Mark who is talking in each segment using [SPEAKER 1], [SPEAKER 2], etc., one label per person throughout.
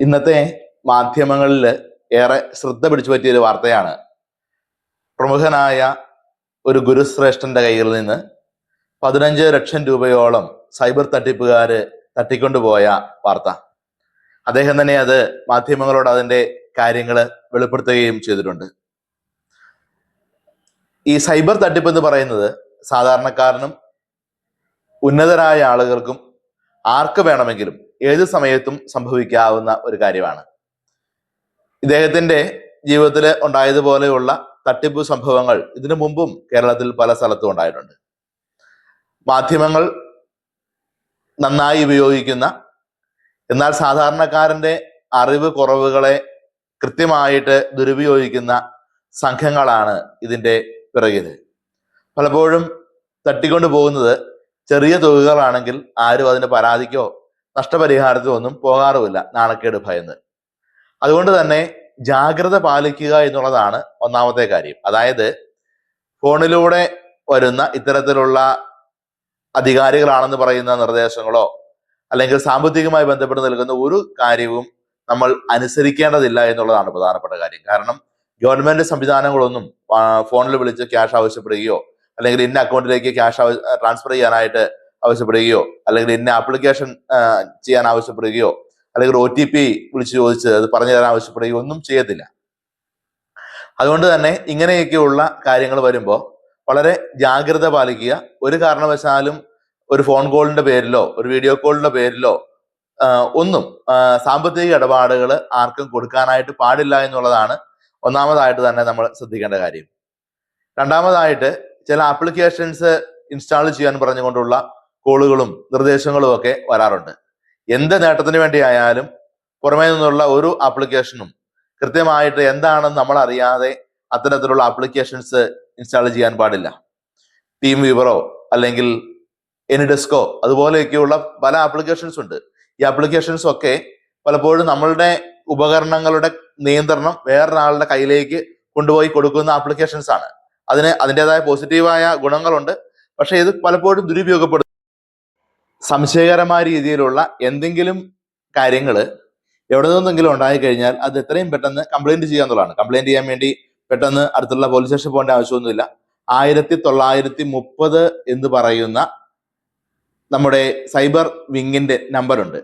[SPEAKER 1] ഇന്നത്തെ മാധ്യമങ്ങളിൽ ഏറെ ശ്രദ്ധ പിടിച്ചു പറ്റിയ ഒരു വാർത്തയാണ്. പ്രമുഖനായ ഒരു ഗുരുശ്രേഷ്ഠന്റെ കയ്യിൽ നിന്ന് പതിനഞ്ച് ലക്ഷം രൂപയോളം സൈബർ തട്ടിപ്പുകാര് തട്ടിക്കൊണ്ടുപോയ വാർത്ത. അദ്ദേഹം തന്നെ അത് മാധ്യമങ്ങളോട് അതിന്റെ കാര്യങ്ങൾ വെളിപ്പെടുത്തുകയും ചെയ്തിട്ടുണ്ട്. ഈ സൈബർ തട്ടിപ്പ് എന്ന് പറയുന്നത് സാധാരണക്കാരനും ഉന്നതരായ ആളുകൾക്കും ആർക്ക് വേണമെങ്കിലും ഏത് സമയത്തും സംഭവിക്കാവുന്ന ഒരു കാര്യമാണ്. ഇദ്ദേഹത്തിന്റെ ജീവിതത്തിൽ ഉണ്ടായതുപോലെയുള്ള തട്ടിപ്പ് സംഭവങ്ങൾ ഇതിനു മുമ്പും കേരളത്തിൽ പല സ്ഥലത്തും ഉണ്ടായിട്ടുണ്ട്. മാധ്യമങ്ങൾ നന്നായി ഉപയോഗിക്കുന്ന എന്നാൽ സാധാരണക്കാരന്റെ അറിവ് കുറവുകളെ കൃത്യമായിട്ട് ദുരുപയോഗിക്കുന്ന സംഘങ്ങളാണ് ഇതിന്റെ പിറകിൽ പലപ്പോഴും തട്ടിക്കൊണ്ടു പോകുന്നത് ചെറിയ തുകകളാണെങ്കിൽ ആരും അതിന് പരാതിക്കോ നഷ്ടപരിഹാരത്തിനോ ഒന്നും പോകാറുമില്ല. നാണക്കേട് ഭയന്ന്. അതുകൊണ്ട് തന്നെ ജാഗ്രത പാലിക്കുക എന്നുള്ളതാണ് ഒന്നാമത്തെ കാര്യം. അതായത് ഫോണിലൂടെ വരുന്ന ഇത്തരത്തിലുള്ള അധികാരികളാണെന്ന് പറയുന്ന നിർദ്ദേശങ്ങളോ അല്ലെങ്കിൽ സാമ്പത്തികമായി ബന്ധപ്പെട്ട് നൽകുന്ന ഒരു കാര്യവും നമ്മൾ അനുസരിക്കേണ്ടതില്ല എന്നുള്ളതാണ് പ്രധാനപ്പെട്ട കാര്യം. കാരണം ഗവൺമെന്റ് സംവിധാനങ്ങളൊന്നും ഫോണിൽ വിളിച്ച് ക്യാഷ് ആവശ്യപ്പെടുകയോ അല്ലെങ്കിൽ ഇന്ന അക്കൗണ്ടിലേക്ക് ക്യാഷ് ട്രാൻസ്ഫർ ചെയ്യാനായിട്ട് ആവശ്യപ്പെടുകയോ അല്ലെങ്കിൽ ഇന്ന ആപ്ലിക്കേഷൻ ചെയ്യാൻ ആവശ്യപ്പെടുകയോ അല്ലെങ്കിൽ ഒ ടി പി വിളിച്ച് ചോദിച്ച് അത് പറഞ്ഞു തരാൻ ആവശ്യപ്പെടുകയോ ഒന്നും ചെയ്യത്തില്ല. അതുകൊണ്ട് തന്നെ ഇങ്ങനെയൊക്കെയുള്ള കാര്യങ്ങൾ വരുമ്പോൾ വളരെ ജാഗ്രത പാലിക്കുക. ഒരു കാരണവശാലും ഒരു ഫോൺ കോളിന്റെ പേരിലോ ഒരു വീഡിയോ കോളിന്റെ പേരിലോ ഒന്നും സാമ്പത്തിക ഇടപാടുകൾ ആർക്കും കൊടുക്കാനായിട്ട് പാടില്ല എന്നുള്ളതാണ് ഒന്നാമതായിട്ട് തന്നെ നമ്മൾ ശ്രദ്ധിക്കേണ്ട കാര്യം. രണ്ടാമതായിട്ട് ചില ആപ്ലിക്കേഷൻസ് ഇൻസ്റ്റാൾ ചെയ്യാൻ പറഞ്ഞുകൊണ്ടുള്ള കോളുകളും നിർദ്ദേശങ്ങളും ഒക്കെ വരാറുണ്ട്. എന്ത് നേട്ടത്തിന് വേണ്ടിയായാലും പുറമേ നിന്നുള്ള ഒരു ആപ്ലിക്കേഷനും കൃത്യമായിട്ട് എന്താണെന്ന് നമ്മൾ അറിയാതെ അത്തരത്തിലുള്ള ആപ്ലിക്കേഷൻസ് ഇൻസ്റ്റാൾ ചെയ്യാൻ പാടില്ല. ടീം വീവറോ അല്ലെങ്കിൽ എനിഡെസ്കോ അതുപോലെയൊക്കെയുള്ള പല ആപ്ലിക്കേഷൻസ് ഉണ്ട്. ഈ ആപ്ലിക്കേഷൻസ് ഒക്കെ പലപ്പോഴും നമ്മളുടെ ഉപകരണങ്ങളുടെ നിയന്ത്രണം വേറൊരാളുടെ കയ്യിലേക്ക് കൊണ്ടുപോയി കൊടുക്കുന്ന ആപ്ലിക്കേഷൻസ് ആണ്. അതിന് അതിന്റെതായ പോസിറ്റീവായ ഗുണങ്ങളുണ്ട്. പക്ഷേ ഇത് പലപ്പോഴും ദുരുപയോഗപ്പെടും സംശയകരമായ രീതിയിലുള്ള എന്തെങ്കിലും കാര്യങ്ങൾ എവിടെ നിന്നെങ്കിലും ഉണ്ടായി കഴിഞ്ഞാൽ അത് എത്രയും പെട്ടെന്ന് കംപ്ലൈന്റ് ചെയ്യാന്നുള്ളതാണ് കംപ്ലൈന്റ് ചെയ്യാൻ വേണ്ടി പെട്ടെന്ന് അടുത്തുള്ള പോലീസ് സ്റ്റേഷൻ പോകേണ്ട ആവശ്യമൊന്നുമില്ല. ആയിരത്തി തൊള്ളായിരത്തി മുപ്പത് എന്ന് പറയുന്ന നമ്മുടെ സൈബർ വിങ്ങിന്റെ നമ്പറുണ്ട്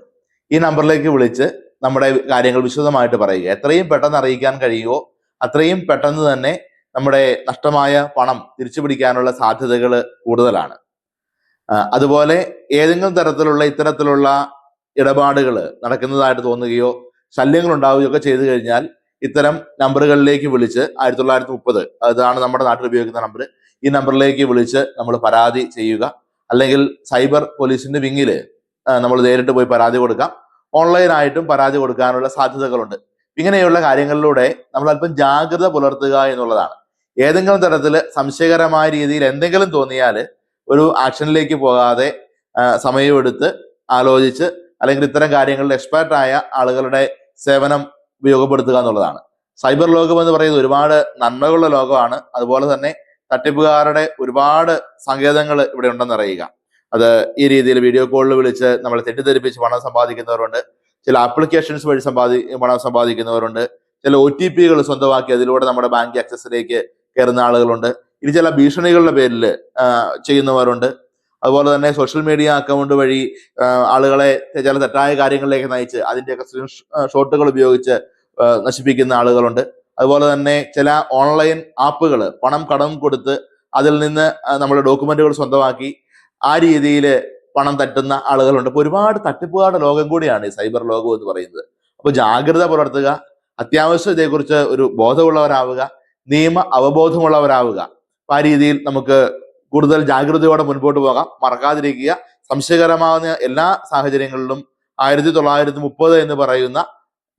[SPEAKER 1] ഈ നമ്പറിലേക്ക് വിളിച്ച് നമ്മുടെ കാര്യങ്ങൾ വിശദമായിട്ട് പറയുക. എത്രയും പെട്ടെന്ന് അറിയിക്കാൻ കഴിയുമോ അത്രയും പെട്ടെന്ന് തന്നെ നമ്മുടെ നഷ്ടമായ പണം തിരിച്ചു പിടിക്കാനുള്ള സാധ്യതകൾ കൂടുതലാണ്. അതുപോലെ ഏതെങ്കിലും തരത്തിലുള്ള ഇത്തരത്തിലുള്ള ഇടപാടുകൾ നടക്കുന്നതായിട്ട് തോന്നുകയോ ശല്യങ്ങൾ ഉണ്ടാവുകയോ ഒക്കെ ചെയ്തു കഴിഞ്ഞാൽ ഇത്തരം നമ്പറുകളിലേക്ക് വിളിച്ച് ആയിരത്തി തൊള്ളായിരത്തി മുപ്പത് അതാണ് നമ്മുടെ നാട്ടിൽ ഉപയോഗിക്കുന്ന നമ്പർ. ഈ നമ്പറിലേക്ക് വിളിച്ച് നമ്മൾ പരാതി ചെയ്യുക. അല്ലെങ്കിൽ സൈബർ പോലീസിന്റെ വിങ്ങിൽ നമ്മൾ നേരിട്ട് പോയി പരാതി കൊടുക്കാം. ഓൺലൈനായിട്ടും പരാതി കൊടുക്കാനുള്ള സാധ്യതകളുണ്ട്. ഇങ്ങനെയുള്ള കാര്യങ്ങളിലൂടെ നമ്മൾ അല്പം ജാഗ്രത പുലർത്തുക എന്നുള്ളതാണ്. ഏതെങ്കിലും തരത്തിൽ സംശയകരമായ രീതിയിൽ എന്തെങ്കിലും തോന്നിയാൽ ഒരു ആക്ഷനിലേക്ക് പോകാതെ സമയമെടുത്ത് ആലോചിച്ച് അല്ലെങ്കിൽ ഇത്തരം കാര്യങ്ങളിൽ എക്സ്പേർട്ട് ആയ ആളുകളുടെ സേവനം ഉപയോഗപ്പെടുത്തുക എന്നുള്ളതാണ്. സൈബർ ലോകം എന്ന് പറയുന്നത് ഒരുപാട് നന്മകളുള്ള ലോകമാണ്. അതുപോലെ തന്നെ തട്ടിപ്പുകാരുടെ ഒരുപാട് സങ്കേതങ്ങൾ ഇവിടെ ഉണ്ടെന്ന് അറിയുക. അത് ഈ രീതിയിൽ വീഡിയോ കോളിൽ വിളിച്ച് നമ്മളെ തെറ്റിദ്ധരിപ്പിച്ച് പണം സമ്പാദിക്കുന്നവരുണ്ട്. ചില ആപ്ലിക്കേഷൻസ് വഴി സമ്പാദി പണം സമ്പാദിക്കുന്നവരുണ്ട്. ചില ഒ ടി പികൾ സ്വന്തമാക്കി അതിലൂടെ നമ്മുടെ ബാങ്ക് ആക്സസിലേക്ക് കയറുന്ന ആളുകളുണ്ട്. ഇനി ചില ഭീഷണികളുടെ പേരിൽ ചെയ്യുന്നവരുണ്ട്. അതുപോലെ തന്നെ സോഷ്യൽ മീഡിയ അക്കൗണ്ട് വഴി ആളുകളെ ചില തെറ്റായ കാര്യങ്ങളിലേക്ക് നയിച്ച് അതിന്റെയൊക്കെ ഷോട്ടുകൾ ഉപയോഗിച്ച് നശിപ്പിക്കുന്ന ആളുകളുണ്ട്. അതുപോലെ തന്നെ ചില ഓൺലൈൻ ആപ്പുകൾ പണം കടം കൊടുത്ത് അതിൽ നിന്ന് നമ്മുടെ ഡോക്യുമെന്റുകൾ സ്വന്തമാക്കി ആ രീതിയിൽ പണം തട്ടുന്ന ആളുകളുണ്ട്. അപ്പോൾ ഒരുപാട് തട്ടിപ്പുകാരുടെ ലോകം കൂടിയാണ് ഈ സൈബർ ലോകം എന്ന് പറയുന്നത്. അപ്പോൾ ജാഗ്രത പുലർത്തുക അത്യാവശ്യം ഇതേക്കുറിച്ച് ഒരു ബോധമുള്ളവരാവുക നിയമ അവബോധമുള്ളവരാവുക. ആ രീതിയിൽ നമുക്ക് കൂടുതൽ ജാഗ്രതയോടെ മുൻപോട്ട് പോകാം. മറക്കാതിരിക്കുക. സംശയകരമാകുന്ന എല്ലാ സാഹചര്യങ്ങളിലും ആയിരത്തി തൊള്ളായിരത്തി മുപ്പത് എന്ന് പറയുന്ന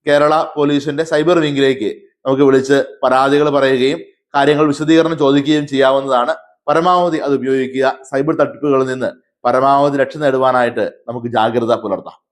[SPEAKER 1] കേരള പോലീസിന്റെ സൈബർ വിംഗിലേക്ക് നമുക്ക് വിളിച്ച് പരാതികൾ പറയുകയും കാര്യങ്ങൾ വിശദീകരണം ചോദിക്കുകയും ചെയ്യാവുന്നതാണ്. പരമാവധി അത് ഉപയോഗിക്കുക. സൈബർ തട്ടിപ്പുകളിൽ നിന്ന് പരമാവധി രക്ഷ നേടുവാനായിട്ട് നമുക്ക് ജാഗ്രത പുലർത്താം.